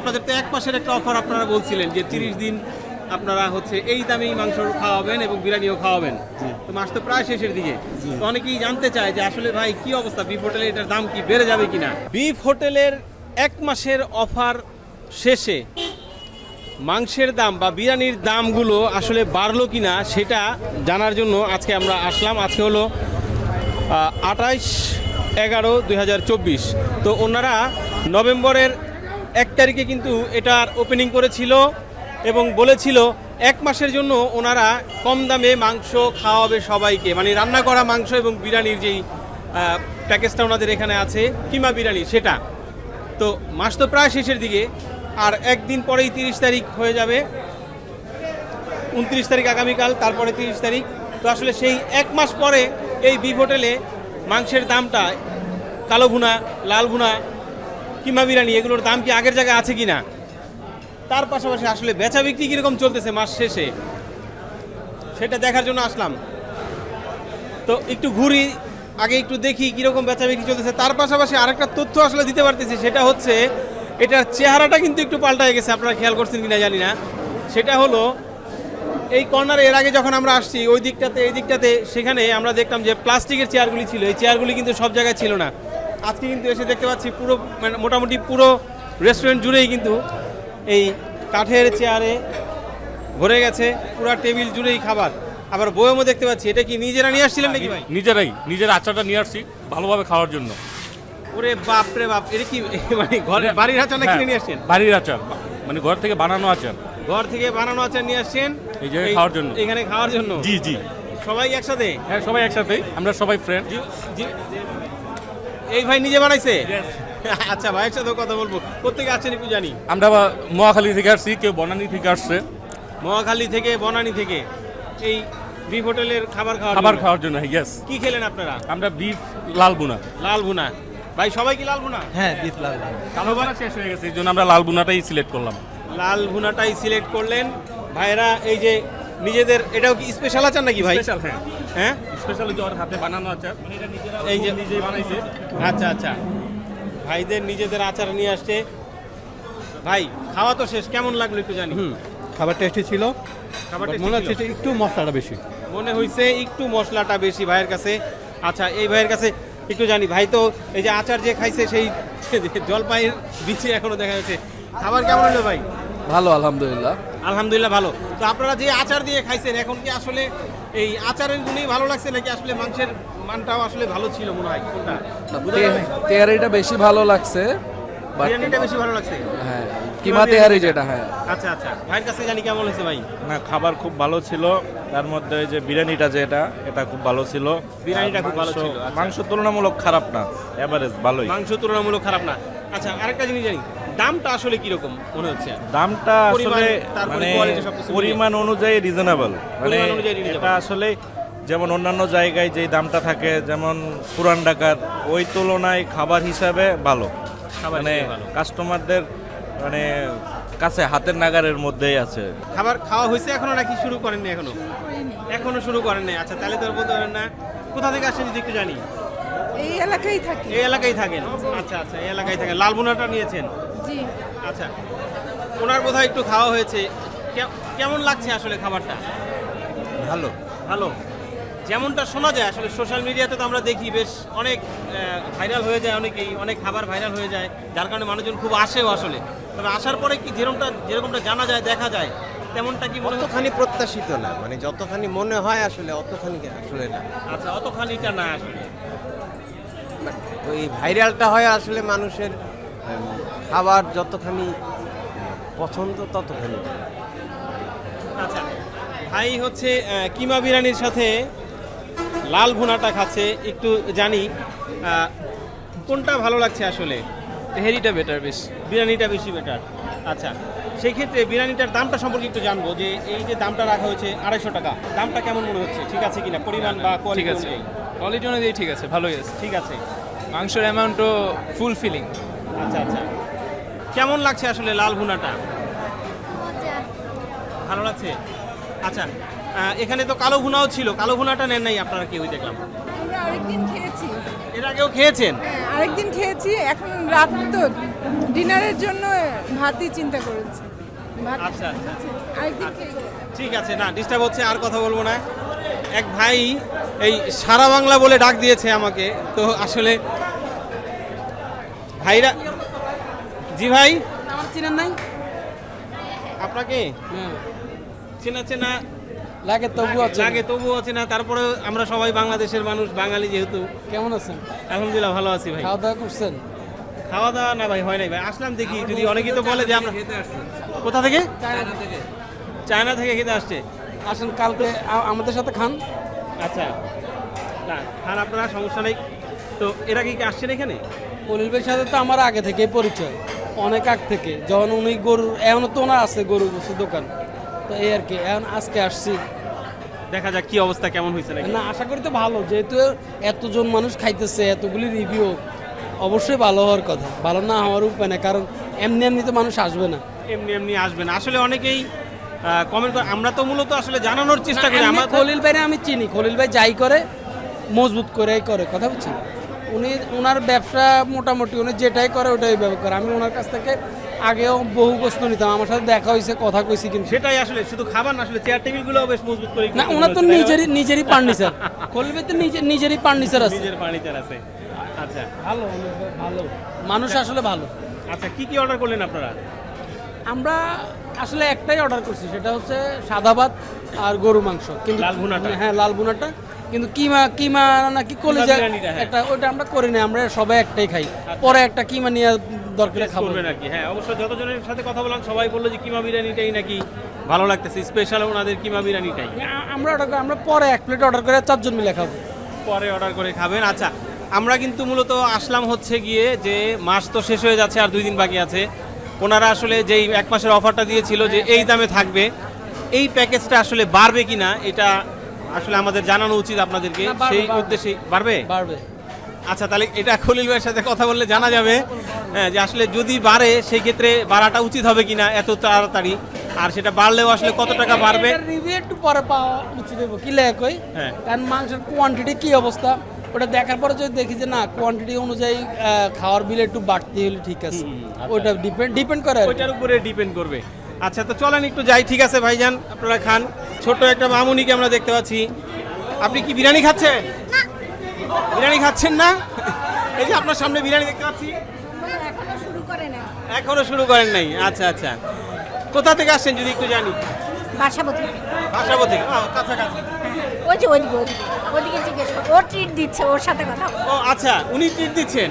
আপনাদের তো এক মাসের একটা অফার আপনারা বলছিলেন যে তিরিশ দিন আপনারা হচ্ছে এই দামেই মাংস খাওয়াবেন এবং বিরিয়ানিও খাওয়াবেন। তো মাস তো প্রায় শেষের দিকে। তো অনেকেই জানতে চায় যে আসলে ভাই কি অবস্থা? বিফ হোটেলে এটার দাম কি বেড়ে যাবে কিনা? বিফ হোটেলের এক মাসের অফার শেষে মাংসের দাম বা বিরিয়ানির দামগুলো আসলে বাড়লো কি না সেটা জানার জন্য আজকে আমরা আসলাম। আজকে হলো আঠাইশ এগারো দুই তো ওনারা নভেম্বরের এক তারিখে কিন্তু এটার ওপেনিং করেছিল এবং বলেছিল এক মাসের জন্য ওনারা কম দামে মাংস খাওয়াবে সবাইকে। মানে রান্না করা মাংস এবং বিরিয়ানির যেই প্যাকেজটা ওনাদের এখানে আছে, কিমা বিরিয়ানি, সেটা। তো মাস তো প্রায় শেষের দিকে, আর একদিন পরেই তিরিশ তারিখ হয়ে যাবে। উনত্রিশ তারিখ আগামীকাল, তারপরে তিরিশ তারিখ। তো আসলে সেই এক মাস পরে এই বিফ হোটেলে মাংসের দামটা, কালো ভুনা, লাল ভুনা কিমা বিরিয়ানি এগুলোর দাম কি আগের জায়গায় আছে কি না তার পাশাপাশি আসলে বেচা বিক্রি কীরকম চলতেছে মাস শেষে? সেটা দেখার জন্য আসলাম। তো একটু ঘুরি, আগে একটু দেখি কীরকম বেচা বিক্রি চলতেছে। তার পাশাপাশি আরেকটা তথ্য আসলে দিতে পারতেছি, সেটা হচ্ছে এটার চেহারাটা কিন্তু একটু পাল্টায় গেছে, আপনারা খেয়াল করছেন কিনা জানি না। সেটা হলো, এই কর্নারে এর আগে যখন আমরা আসছি, ওই দিকটাতে, এই দিকটাতে, সেখানে আমরা দেখতাম যে প্লাস্টিকের চেয়ারগুলি ছিল। এই চেয়ারগুলি কিন্তু সব জায়গায় ছিল না। আজকে কিন্তু এসে দেখতে পাচ্ছি পুরো মানে মোটামুটি পুরো রেস্টুরেন্ট জুড়েই কিন্তু এই কাঠের চেয়ারে ভরে গেছে পুরো টেবিল জুড়েই খাবার। আবার বইয়েমও দেখতে পাচ্ছি এটা কি নিজেরা নিয়ে আসছিলেন নাকি ভাই? নিজেরাই নিজের আচারটা নিয়ে আসছি ভালোভাবে খাওয়ার জন্য। ওরে বাপ রে বাপ এটা কি মানে ঘরে বাড়ির আচার না কিনে নিয়ে আসছেন? হ্যাঁ, বাড়ির আচার মানে ঘর থেকে বানানো আচার। ঘর থেকে বানানো আচার নিয়ে আসছেন? এই জায়গায় খাওয়ার জন্য। এখানে খাওয়ার জন্য? জি জি। সবাই একসাথে? হ্যাঁ সবাই একসাথেই আমরা সবাই ফ্রেন্ড জি জি- এই ভাই নিজে বানাইছে? আচ্ছা ভাই একসাথে কথা বলব। কোথেকে আছেন একটু জানি। আমরা মহাখালী থেকে আসছি কেউ বনানী থেকে আসছে। মহাখালী থেকে বনানী থেকে। এই বিফ হোটেলের খাবার খাওয়ার খাবার খাওয়ার জন্য ইয়েস কি খেলেন আপনারা? আমরা বিফ লাল বুনা লাল ভুনা ভাই সবাই কি লাল ভুনা হ্যাঁ বিট লাল কালো বানা শেষ হয়ে গেছে এই জন্য আমরা লাল বুনাটাই সিলেক্ট করলাম। লাল ভুনাটাই সিলেক্ট করলেন। ভাইরা এই যে নিজেদের এটাও কি স্পেশাল আচার নাকি ভাই? স্পেশাল হ্যাঁ। হ্যাঁ? স্পেশাল জ্বর হাতে বানানো আচার। মানে এটা নিজেরা এই যে নিজেই বানাইছে। আচ্ছা আচ্ছা। ভাইদের নিজেদের আচার নিয়ে আসছে। ভাই খাওয়া তো শেষ কেমন লাগল একটু জানি। হুম খাবার টেস্টি ছিল। খাবার মনে হচ্ছে একটু মশলাটা বেশি। মনে হয়েছে একটু মশলাটা বেশি ভাইয়ের কাছে। আচ্ছা এই ভাইয়ের কাছে একটু জানি। ভাই তো এই যে আচার যে খাইছে সেই জলপাইয়ের বিচে এখনও দেখা যাচ্ছে। খাবার কেমন হলো ভাই? ভালো আলহামদুলিল্লাহ। আলহামদুলিল্লাহ ভালো। তো আপনারা যে আচার দিয়ে খাইছেন এখন কি আসলে এই আচারের গুণই ভালো লাগছে নাকি আসলে মাংসের মানটাও আসলে ভালো ছিল মনে হয়? কোনটা? তেহারিটা বেশি ভালো লাগছে বিরিয়ানিটা বেশি ভালো লাগছে? হ্যাঁ কিমা তেহারি যেটা হ্যাঁ। আচ্ছা আচ্ছা। ভাইয়ের কাছে জানি কেমন হয়েছে ভাই? না খাবার খুব ভালো ছিল। তার মধ্যে যে বিরিয়ানিটা যেটা এটা খুব ভালো ছিল। বিরিয়ানিটা খুব ভালো ছিল, আচ্ছা। মাংস তুলনামূলক খারাপ না এভারেজ ভালোই। মাংস তুলনামূলক খারাপ না। আচ্ছা আরেকটা জিনিস জানি। দামটা আসলে কীরকম মনে হচ্ছে? দামটা আসলে মানে। পরিমাণ অনুযায়ী রিজনেবল মানে অনুযায়ী এটা আসলে যেমন অন্যান্য জায়গায় যেই দামটা থাকে যেমন পুরান ঢাকার ওই তুলনায় খাবার হিসাবে ভালো। মানে কাস্টমারদের মানে কাছে হাতের নাগারের মধ্যেই আছে। খাবার খাওয়া হয়েছে এখনও নাকি শুরু করেননি এখনও? এখনও শুরু করেননি। আচ্ছা তাহলে তো আর বলতে পারেন না। কোথা থেকে আসছেন যদি একটু জানি? এই এলাকায় থাকি। এই এলাকায় থাকেন। আচ্ছা আচ্ছা এই এলাকায় থাকেন। লালবোনাটা নিয়েছেন? জি। আচ্ছা ওনার বোধহয় একটু খাওয়া হয়েছে। কে- কেমন লাগছে আসলে খাবারটা? ভালো। ভালো। যেমনটা শোনা যায় আসলে সোশ্যাল মিডিয়াতে তো আমরা দেখি বেশ অনেক ভাইরাল হয়ে যায় অনেকেই অনেক খাবার ভাইরাল হয়ে যায় যার কারণে মানুষজন খুব আসেও আসলে। তবে আসার পরে কি যেরকমটা যেরকমটা জানা যায় দেখা যায় তেমনটা কি মনে অতখানি প্রত্যাশিত না মানে যতখানি মনে হয় আসলে অতখানি আসলে না। আচ্ছা অত খানিটা না আসলে। ওই ভাইরালটা হয় আসলে মানুষের খাবার যতখানি পছন্দ ততখানি। আচ্ছা ভাই হচ্ছে কিমা বিরিয়ানির সাথে লাল ভুনাটা খাচ্ছে একটু জানি কোনটা ভালো লাগছে আসলে? তেহারিটা বেটার বেশ বিরিয়ানিটা বেশি বেটার আচ্ছা সেই ক্ষেত্রে বিরিয়ানিটার দামটা সম্পর্কে একটু জানব যে এই যে দামটা রাখা হয়েছে আড়াইশো টাকা দামটা কেমন মনে হচ্ছে? ঠিক আছে কিনা? পরিমাণ বা ঠিক কোয়ালিটি আছে। কোয়ালিটি অনুযায়ী ঠিক আছে ভালোই আছে। ঠিক আছে। মাংসের অ্যামাউন্টও ফুল ফিলিং আচ্ছা আচ্ছা। কেমন লাগছে আসলে লাল ভুনাটা? ভালো লাগছে? আচ্ছা এখানে তো কালো ভুনাও ছিল। কালো ভুনাটা নেন নাই আপনারা কেউই দেখলাম। আরেকদিন খেয়েছি। এর আগেও খেয়েছেন? হ্যাঁ আরেকদিন খেয়েছি। এখন রাত তো ডিনারের জন্য ভাতই চিন্তা করেছি। ভাত আচ্ছা আচ্ছা। আরেকদিন ঠিক আছে না ডিস্টার্ব হচ্ছে আর কথা বলব না। এক ভাই এই সারা বাংলা বলে ডাক দিয়েছে আমাকে। তো আসলে ভাইরা জি ভাই। আমার চিনেন নাই? আপনাকে? হ্যাঁ। চেনা চেনা। লাগে তবু আছে লাগে তবুও না তারপরে আমরা সবাই বাংলাদেশের মানুষ বাঙালি যেহেতু। কেমন আছেন? আলহামদুলিল্লাহ ভালো আছি ভাই। খাওয়া দাওয়া করছেন? খাওয়া দাওয়া না ভাই হয় নাই ভাই। আসলাম দেখি যদি অনেকেই তো বলে যে আমরা কোথা থেকে? চায়না থেকে। চায়না থেকে খেতে আসছে। আসেন কালকে আমাদের সাথে খান। আচ্ছা। না খান আপনারা সমস্যা নেই। তো এরা কি আসছেন এখানে? কলিল ভাইয়ের সাথে তো আমার আগে থেকেই পরিচয় অনেক আগ থেকে। যখন উনি গরু এখন তো ওনার আছে গরু বস্তু দোকান। তো এই আর কি এখন আজকে আসছি। দেখা যাক কি অবস্থা কেমন হয়েছে নাকি? না আশা করি তো ভালো। যেহেতু এতজন মানুষ খাইতেছে এতগুলি রিভিউ অবশ্যই ভালো হওয়ার কথা। ভালো না হওয়ার উপায় না কারণ এমনি এমনি তো মানুষ আসবে না। এমনি এমনি আসবে না। আসলে অনেকেই কমেন্ট করে আমরা তো মূলত আসলে জানানোর চেষ্টা করি। আমরা খলিল ভাইরে আমি চিনি। খলিল ভাই যাই করে মজবুত করেই করে। কথা বুঝছেন? উনি ওনার ব্যবসা মোটামুটি উনি যেটাই করে ওটাই ব্যবহার করে। আমি ওনার কাছ থেকে আগেও বহু প্রশ্ন নিতাম আমার সাথে দেখা হয়েছে কথা কইছি কিন্তু। সেটাই আসলে শুধু খাবার না আসলে চেয়ার টেবিলগুলো বেশ মজবুত করে না ওনার তো নিজেরই নিজেরই ফার্নিচার ভাই তো নিজের নিজেরই ফার্নিচার আছে। নিজের ফার্নিচার আছে। আচ্ছা। ভালো ভালো। মানুষ আসলে ভালো। আচ্ছা কি কি অর্ডার করলেন আপনারা? আমরা আসলে একটাই অর্ডার করছি সেটা হচ্ছে সাদা ভাত আর গরু মাংস। কিন্তু লাল ভুনাটা? হ্যাঁ লাল ভুনাটা। কিন্তু কিমা কিমা নাকি কি বিরিয়ানিটা, হ্যাঁ। একটা ওইটা আমরা করি না আমরা সবাই একটাই খাই। পরে একটা কিমা নিয়ে দরকারে খাব। আর কি হ্যাঁ অবশ্য যতজনের সাথে কথা বললাম সবাই বলল যে কিমা বিরিয়ানিটাই নাকি ভালো লাগতেছে স্পেশাল ওনাদের কিমা বিরিয়ানিটাই। আমরা অর্ডার আমরা পরে এক প্লেট অর্ডার করে চারজন মিলে খাব। পরে অর্ডার করে খাবেন আচ্ছা আমরা কিন্তু মূলত আসলাম হচ্ছে গিয়ে যে মাস তো শেষ হয়ে যাচ্ছে আর দুই দিন বাকি আছে ওনারা আসলে যেই এক মাসের অফারটা দিয়েছিল যে এই দামে থাকবে এই প্যাকেজটা আসলে বাড়বে কিনা এটা আসলে আমাদের জানানো উচিত আপনাদেরকে সেই উদ্দেশ্যে বাড়বে? বাড়বে। আচ্ছা তাহলে এটা খলিল ভাইয়ের সাথে কথা বললে জানা যাবে হ্যাঁ, যে আসলে যদি বাড়ে সেই ক্ষেত্রে বাড়াটা উচিত হবে কিনা এত তাড়াতাড়ি? আর সেটা বাড়লেও আসলে কত টাকা বাড়বে? রিভিউ একটু পরে পাওয়া উচিত হইব কি লেখ কই? হ্যাঁ। কারণ মাংসের কোয়ান্টিটি কি অবস্থা? ওটা দেখার পরে যদি দেখি যে না কোয়ান্টিটি অনুযায়ী খাওয়ার বিল একটু বাড়তি হলে ঠিক আছে। ওটা ডিপেন্ড ডিপেন্ড করে ওইটার উপরে ডিপেন্ড করবে। আচ্ছা তো চলেন একটু যাই। ঠিক আছে ভাইজান আপনারা খান। ছোট একটা মামুনিকে আমরা দেখতে পাচ্ছি। আপনি কি বিরিয়ানি খাচ্ছেন? বিরিয়ানি খাচ্ছেন না? এই যে আপনার সামনে বিরিয়ানি দেখতে পাচ্ছি। এখনও শুরু করেন নাই। আচ্ছা আচ্ছা। কোথা থেকে আসছেন যদি একটু জানি? বাসাবতী ভাষাবো কাছাকাছি। ওই যে ওইদিকে ওইদিকে ওইদিকে জিজ্ঞেস ও ট্রিট দিচ্ছে ওর সাথে কথা ও আচ্ছা উনি ট্রিট দিচ্ছেন।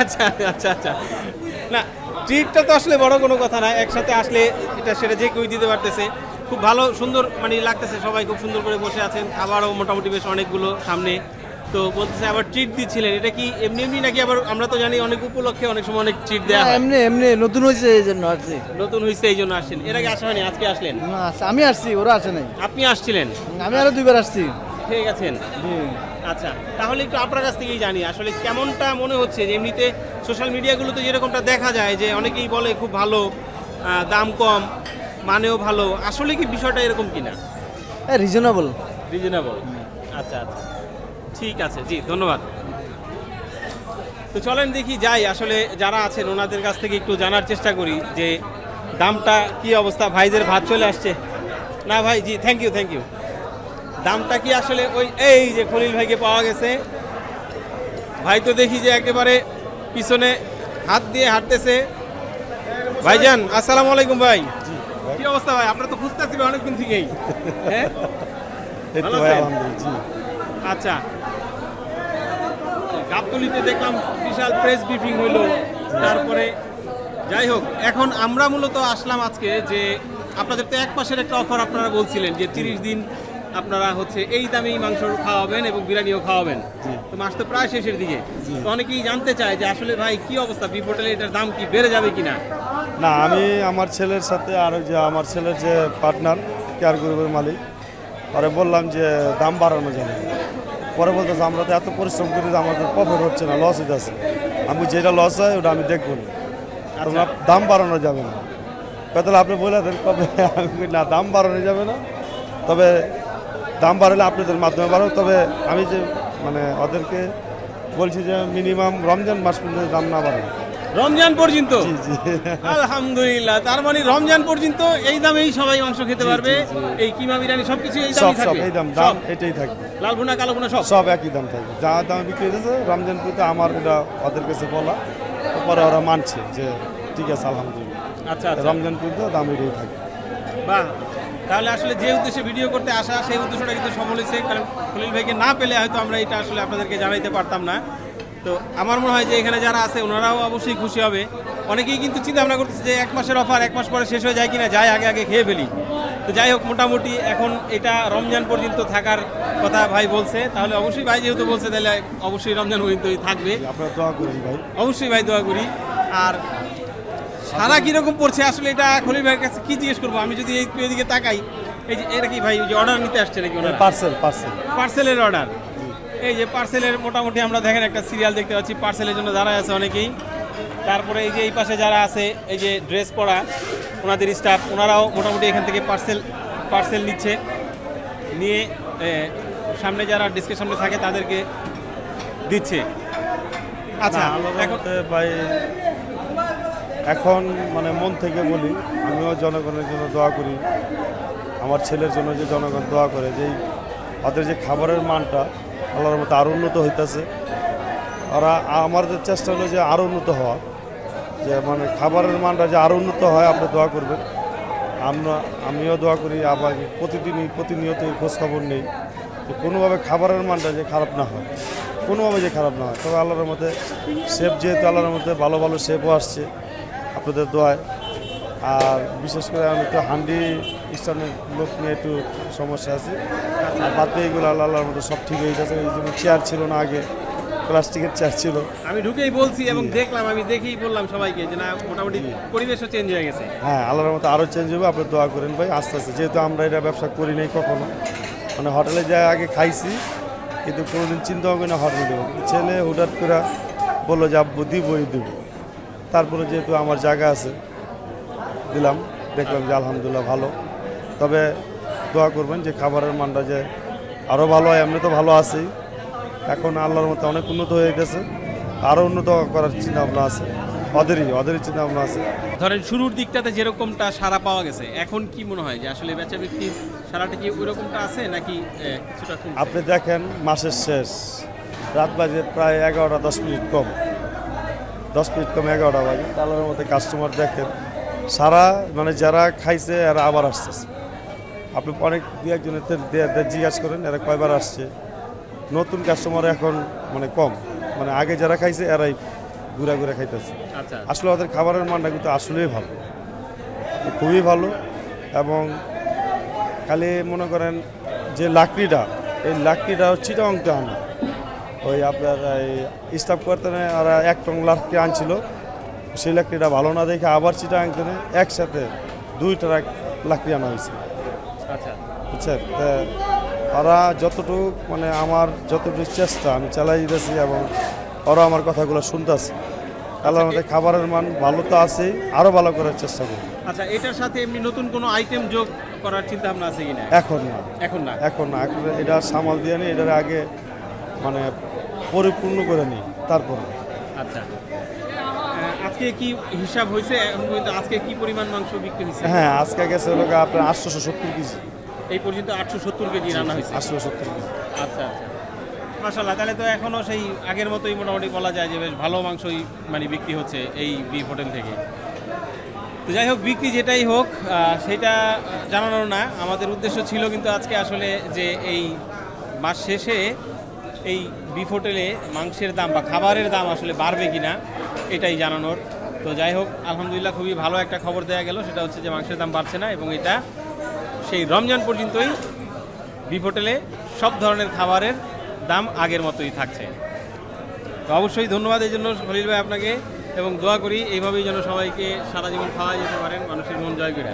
আচ্ছা আচ্ছা আচ্ছা। না ট্রিটটা তো আসলে বড় কোনো কথা না একসাথে আসলে এটা সেটা যে কেউ দিতে পারতেছে। খুব ভালো সুন্দর মানে লাগতেছে সবাই খুব সুন্দর করে বসে আছেন। খাবারও মোটামুটি বেশ অনেকগুলো সামনে। তো বলতেছে আবার ট্রিট দিচ্ছিলেন এটা কি এমনি এমনি নাকি আবার আমরা তো জানি অনেক উপলক্ষে অনেক সময় অনেক ট্রিট দেওয়া হয়? এমনি এমনি নতুন হয়েছে এই জন্য আসছি নতুন হয়েছে এই জন্য আসছেন। এর আগে আসা হয়নি আজকে আসলেন? না, আমি আসছি ওরা আসে নাই। আপনি আসছিলেন? আমি আরও দুইবার আসছি। ঠিক আছেন। আচ্ছা তাহলে একটু আপনার কাছ থেকেই জানি আসলে কেমনটা মনে হচ্ছে যে এমনিতে সোশ্যাল মিডিয়াগুলোতে যেরকমটা দেখা যায় যে অনেকেই বলে খুব ভালো দাম কম মানেও ভালো আসলে কি বিষয়টা এরকম কিনা? রিজনেবল রিজনেবল আচ্ছা আচ্ছা। ঠিক আছে জি ধন্যবাদ। তো চলেন দেখি যাই আসলে যারা আছেন ওনাদের কাছ থেকে একটু জানার চেষ্টা করি যে দামটা কি অবস্থা ভাইদের ভাত চলে আসছে। না ভাই ji thank you thank you দামটা কি আসলে ওই এই যে খলিল ভাইকে পাওয়া গেছে? ভাই তো দেখি যে একেবারে পিছনে হাত দিয়ে হাঁটতেছে। ভাইজান আসসালামু আলাইকুম ভাই। কি অবস্থা ভাই? আপনারা তো খুঁজতেছি ভাই অনেকদিন থেকেই। হ্যাঁ? আচ্ছা। গাবতলিতে দেখলাম বিশাল প্রেস ব্রিফিং হইল। তারপরে যাই হোক এখন আমরা মূলত আসলাম আজকে যে আপনাদের তো এক মাসের একটা অফার আপনারা বলছিলেন যে তিরিশ দিন আপনারা হচ্ছে এই দামেই মাংস খাওয়াবেন এবং বিরিয়ানিও খাওয়াবেন। তো মাস তো প্রায় শেষের দিকে। তো অনেকেই জানতে চায় যে আসলে ভাই কি অবস্থা? বিফ হোটেলে এটার দাম কি বেড়ে যাবে কিনা? না না আমি আমার ছেলের সাথে আর যে আমার ছেলের যে পার্টনার কেয়ার গ্রুপের মালিক পরে বললাম যে দাম বাড়ানো যাবে পরে বলতেছে আমরা তো এত পরিশ্রম করি যে আমাদের প্রফিট হচ্ছে না লস হইতেছে। আমি যেটা লস হয় ওটা আমি দেখব না। তোমরা দাম বাড়ানো যাবে না। তাহলে আপনি বলে দেন কবে? আমি না দাম বাড়ানো যাবে না। তবে দাম বাড়ালে আপনাদের মাধ্যমে বাড়ো তবে আমি যে মানে ওদেরকে বলছি যে মিনিমাম রমজান মাস পর্যন্ত দাম না বাড়ে রমজান পর্যন্ত? আলহামদুলিল্লাহ। তার মানে রমজান পর্যন্ত এই দামেই সবাই মাংস খেতে পারবে। এই কিমা বিরিয়ানি সবকিছু এই সব দামই সব এই দাম দাম এটাই থাকবে। লাল ভুনা কালো ভুনা সব? সব একই দাম থাকবে। যা দাম বিক্রি হয়েছে রমজান পুরিতে আমার এটা ওদের কাছে বলা। পরে ওরা মানছে যে ঠিক আছে আলহামদুলিল্লাহ। আচ্ছা আচ্ছা। রমজান পুরিতে দাম এটাই থাকবে। বাহ তাহলে আসলে যে উদ্দেশ্যে ভিডিও করতে আসা সেই উদ্দেশ্যটা কিন্তু সফল হয়েছে। কারণ খলিল ভাইকে না পেলে হয়তো আমরা এটা আসলে আপনাদেরকে জানাইতে পারতাম না। তো আমার মনে হয় যে এখানে যারা আছে ওনারাও অবশ্যই খুশি হবে। অনেকেই কিন্তু চিন্তা ভাবনা করতেছে যে এক মাসের অফার এক মাস পরে শেষ হয়ে যায় কিনা যাই আগে আগে খেয়ে ফেলি। তো যাই হোক মোটামুটি এখন এটা রমজান পর্যন্ত থাকার কথা ভাই বলছে। তাহলে অবশ্যই ভাই যেহেতু বলছে তাহলে অবশ্যই রমজান পর্যন্তই থাকবে। আপনারা দোয়া করেন ভাই। অবশ্যই ভাই দোয়া করি। আর সারা কীরকম পড়ছে? আসলে এটা খলিল ভাইয়ের কাছে কি জিজ্ঞেস করব? আমি যদি এই এদিকে তাকাই এই যে এটা কি ভাই যে অর্ডার নিতে আসছে নাকি ওনারা? পার্সেল পার্সেল পার্সেলের অর্ডার এই যে পার্সেলের মোটামুটি আমরা দেখেন একটা সিরিয়াল দেখতে পাচ্ছি পার্সেলের জন্য দাঁড়ায় আছে অনেকেই। তারপরে এই যে এই পাশে যারা আছে এই যে ড্রেস পরা ওনাদের স্টাফ ওনারাও মোটামুটি এখান থেকে পার্সেল পার্সেল নিচ্ছে। নিয়ে সামনে যারা ডিস্কের সামনে থাকে তাদেরকে দিচ্ছে। আচ্ছা এখন ভাই এখন মানে মন থেকে বলি, আমিও জনগণের জন্য দোয়া করি, আমার ছেলের জন্য যে জনগণ দোয়া করে, যে এই ওদের যে খাবারের মানটা আল্লাহর মতো আরও উন্নত হইতেছে। ওরা আমাদের চেষ্টা হলো যে আরও উন্নত হওয়া, যে মানে খাবারের মানটা যে আরও উন্নত হয়, আপনি দোয়া করবেন। আমরা, আমিও দোয়া করি, আবার প্রতিদিনই, প্রতিনিয়তই খোঁজখবর নেই, যে কোনোভাবে খাবারের মানটা যে খারাপ না হয়, কোনোভাবে যে খারাপ না হয়। তবে আল্লাহর মধ্যে শেফ যেহেতু আল্লাহর মধ্যে ভালো ভালো শেফও আসছে। আপনাদের দোয়ায়। আর বিশেষ করে আমি একটু হান্ডি স্থানের লোক নিয়ে একটু সমস্যা আছে। আর বাদ এইগুলো আল্লাহ আল্লাহর মতো সব ঠিক হয়ে গেছে। এই জন্য চেয়ার ছিল না আগে প্লাস্টিকের চেয়ার ছিল। আমি ঢুকেই বলছি এবং দেখলাম আমি দেখেই বললাম সবাইকে যে না মোটামুটি পরিবেশও চেঞ্জ হয়ে গেছে। হ্যাঁ আল্লাহর মতো আরও চেঞ্জ হবে। আপনি দোয়া করেন ভাই আস্তে আস্তে। যেহেতু আমরা এটা ব্যবসা করি নাই কখনো। মানে হোটেলে যাই আগে খাইছি কিন্তু কোনোদিন চিন্তা হবে না হোটেলে দেবো। ছেলে হুটাট করে বলল যে আব্বু দিবই দিব তারপরে যেহেতু আমার জায়গা আছে দিলাম দেখলাম যে আলহামদুলিল্লাহ ভালো। তবে দোয়া করবেন যে খাবারের মানটা যে আরও ভালো হয় এমনি তো ভালো আছি। এখন আল্লাহর মতো অনেক উন্নত হয়ে গেছে। আরও উন্নত করার চিন্তা ভাবনা আছে। ওদেরই ওদেরই চিন্তা ভাবনা আছে। ধরেন শুরুর দিকটাতে যেরকমটা সারা পাওয়া গেছে এখন কি মনে হয় যে আসলে বেচা বিক্রি সারাটা কি ওই রকমটা আছে নাকি কিছুটা আপনি দেখেন মাসের শেষ। রাত বাজে প্রায় এগারোটা দশ মিনিট কম। দশ মিনিট কম এগারোটা বাজে। তাহলে মধ্যে কাস্টমার দেখেন। সারা মানে যারা খাইছে এরা আবার আসতেছে। আপনি অনেক দু একজনের জিজ্ঞাসা করেন এরা কয়বার আসছে? নতুন কাস্টমার এখন মানে কম। মানে আগে যারা খাইছে এরাই ঘুরা ঘুরে খাইতেছে। আচ্ছা। আসলে ওদের খাবারের মানটা কিন্তু আসলেই ভালো। খুবই ভালো এবং খালি মনে করেন যে লাকড়িটা এই লাকড়িটা চিটাং তো আনা। ওই আপনার এই স্টাফ করতে ওরা এক টং লাকড়ি আনছিল। সেই লাকড়িটা ভালো না দেখে আবার চিটা আনতে একসাথে দুই ট্রাক লাকড়ি আনা হয়েছে। আচ্ছা। বুঝছেন? ওরা যতটুকু মানে আমার যতটুকু চেষ্টা আমি চালাই দিতেছি এবং ওরা আমার কথাগুলো শুনতেছে। তাহলে আমাদের খাবারের মান ভালো তো আছেই আরও ভালো করার চেষ্টা করি। আচ্ছা এটার সাথে এমনি নতুন কোনো আইটেম যোগ করার চিন্তা ভাবনা আছে কিনা? এখন না। এখন না। এখন না এখন এটা সামাল দিয়ে নিই এটার আগে মানে পরিপূর্ণ করে নিই তারপরে। আচ্ছা। আজকে কি হিসাব হয়েছে? আজকে কি পরিমাণ মাংস বিক্রি হয়েছে? হ্যাঁ আজকে গেছে হলো আপনার আটশোশো সত্তর কেজি। এই পর্যন্ত আটশো সত্তর কেজি রান্না হয়েছে। আটশো সত্তর কেজি। আচ্ছা আচ্ছা। মাসাল্লাহ তাহলে তো এখনও সেই আগের মতোই মোটামুটি বলা যায় যে বেশ ভালো মাংসই মানে বিক্রি হচ্ছে এই বিফ হোটেল থেকে। তো যাই হোক বিক্রি যেটাই হোক সেটা আহ, জানানোর না। আমাদের উদ্দেশ্য ছিল কিন্তু আজকে আসলে যে এই মাস শেষে এই বিফ হোটেলে মাংসের দাম বা খাবারের দাম আসলে বাড়বে কি না এটাই জানানোর। তো যাই হোক, আলহামদুলিল্লাহ খুবই ভালো একটা খবর দেওয়া গেল, সেটা হচ্ছে যে মাংসের দাম বাড়ছে না এবং এটা সেই রমজান পর্যন্তই বিফ হোটেলে সব ধরনের খাবারের দাম আগের মতোই থাকছে। তো অবশ্যই ধন্যবাদ এই জন্য খলিল ভাই আপনাকে, এবং দোয়া করি এইভাবেই যেন সবাইকে সারা জীবন খাওয়া যেতে পারেন, মানুষের মন জয় করে।